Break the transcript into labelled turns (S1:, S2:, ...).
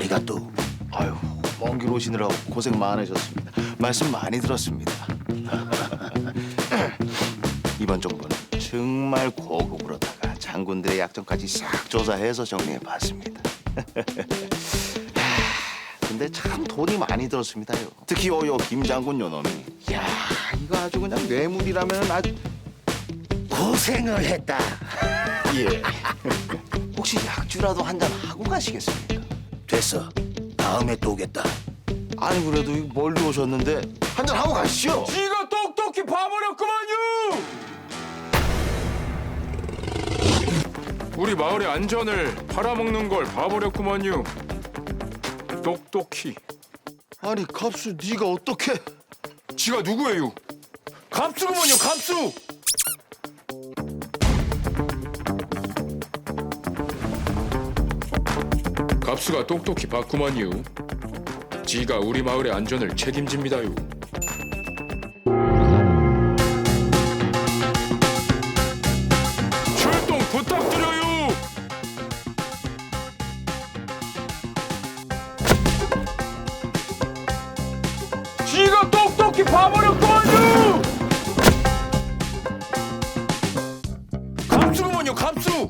S1: 어디가 또?
S2: 아유, 먼 길 오시느라고 고생 많으셨습니다. 말씀 많이 들었습니다. 이번 정부는 정말 고급으로다가 장군들의 약점까지 싹 조사해서 정리해봤습니다. 근데 참 돈이 많이 들었습니다요. 특히 요요 김 장군 요놈이. 야, 이거 아주 그냥 뇌물이라면 아주
S1: 고생을 했다.
S2: 예. 혹시 약주라도 한 잔 하고 가시겠습니까?
S1: 됐어. 다음에 또 오겠다.
S2: 아니 그래도 이거 멀리 오셨는데 한잔 하고 가시죠.
S3: 지가 똑똑히 봐버렸구만요. 우리 마을의 안전을 팔아먹는 걸 봐버렸구만요. 똑똑히.
S2: 아니 갑수 네가 어떻게?
S3: 지가 누구예요? 갑수구먼요, 갑수. 갑수가 똑똑히 봤구만요. 지가 우리 마을의 안전을 책임집니다요. 출동 부탁드려요. 지가 똑똑히 봐버렸구만요. 감수구먼요, 감수.